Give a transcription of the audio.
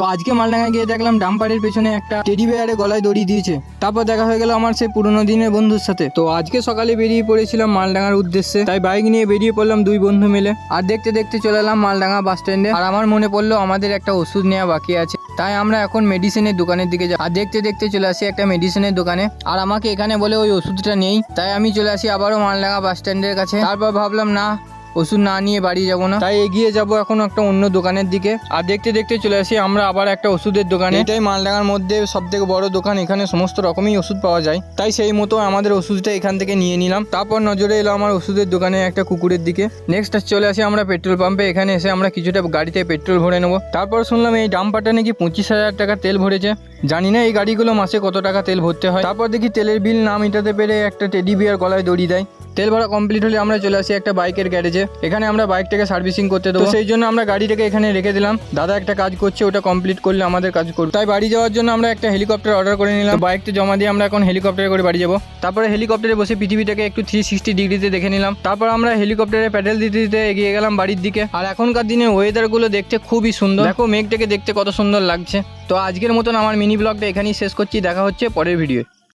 তো আজকে মালডাঙ্গা গিয়ে দেখলাম ডাম্পারের পেছনে একটা টেডি বেয়ারে গলায় দড়ি দিয়েছে। তারপর দেখা হয়ে গেল আমার সেই পুরোনো দিনের বন্ধুর সাথে। তো আজকে সকালে বেরিয়ে পড়েছিলাম মালডাঙ্গার উদ্দেশ্যে। তাই বাইক নিয়ে বেরিয়ে পড়লাম দুই বন্ধু মিলে। আর দেখতে দেখতে চলে এলাম মালডাঙ্গা বাস স্ট্যান্ডে আর আমার মনে পড়ল, আমাদের একটা ওষুধ নেওয়া বাকি আছে। তাই আমরা এখন মেডিসিনের দোকানের দিকে যাই। আর দেখতে দেখতে চলে আসি একটা মেডিসিনের দোকানে। আর আমাকে এখানে বলে ওই ওষুধটা নেই। তাই আমি চলে আসি আবারও মালডাঙ্গা বাস স্ট্যান্ডের কাছে। তারপর ভাবলাম, না ওষুধ না নিয়ে বাড়ি যাব না। তাই এগিয়ে যাব এখন একটা অন্য দোকানের দিকে। আর দেখতে দেখতে চলে আসি, আমরা আবার একটা ওষুধের দোকানে। এটাই মালডাঙ্গার মধ্যে সব থেকে বড় দোকান, এখানে সমস্ত রকমই ওষুধ পাওয়া যায়। তাই সেই মতো আমাদের ওষুধটা এখান থেকে নিয়ে নিলাম। তারপর নজরে এলো আমার ওষুধের দোকানে একটা কুকুরের দিকে। নেক্সট চলে আসি আমরা পেট্রোল পাম্পে এখানে এসে আমরা কিছুটা গাড়িতে পেট্রোল ভরে নেব। তারপর শুনলাম এই ডাম্পারটা নাকি পঁচিশ হাজার টাকা তেল ভরেছে। জানি না এই গাড়িগুলো মাসে কত টাকা তেল ভরতে হয়। তারপর দেখি তেলের বিল না মেটাতে পেরে একটা টেডি বিয়ার গলায় দড়ি দেয়। তেল ভরা কমপ্লিট হলে আমরা চলে আসি একটা বাইকের গ্যারেজে এখানে আমরা বাইকটাকে সার্ভিসিং করতে দেবো। সেই জন্য আমরা গাড়িটাকে এখানে রেখে দিলাম। দাদা একটা কাজ করছে, ওটা কমপ্লিট করলে আমাদের কাজ করবে। তাই বাড়ি যাওয়ার জন্য আমরা একটা হেলিকপ্টার অর্ডার করে নিলাম। বাইকটা জমা দিয়ে আমরা এখন হেলিকপ্টারে করে বাড়ি যাব। তারপরে হেলিকপ্টারে বসে পৃথিবীটাকে একটু থ্রি সিক্সটি ডিগ্রিতে দেখে নিলাম। তারপর আমরা হেলিকপ্টারে প্যাডেল দিতে দিতে এগিয়ে গেলাম বাড়ির দিকে। আর এখনকার দিনে ওয়েদারগুলো দেখতে খুবই সুন্দর। দেখো মেঘটাকে দেখতে কত সুন্দর লাগছে। তো আজকের মতন আমার মিনি ব্লগটা এখানেই শেষ করছি। দেখা হচ্ছে পরের ভিডিও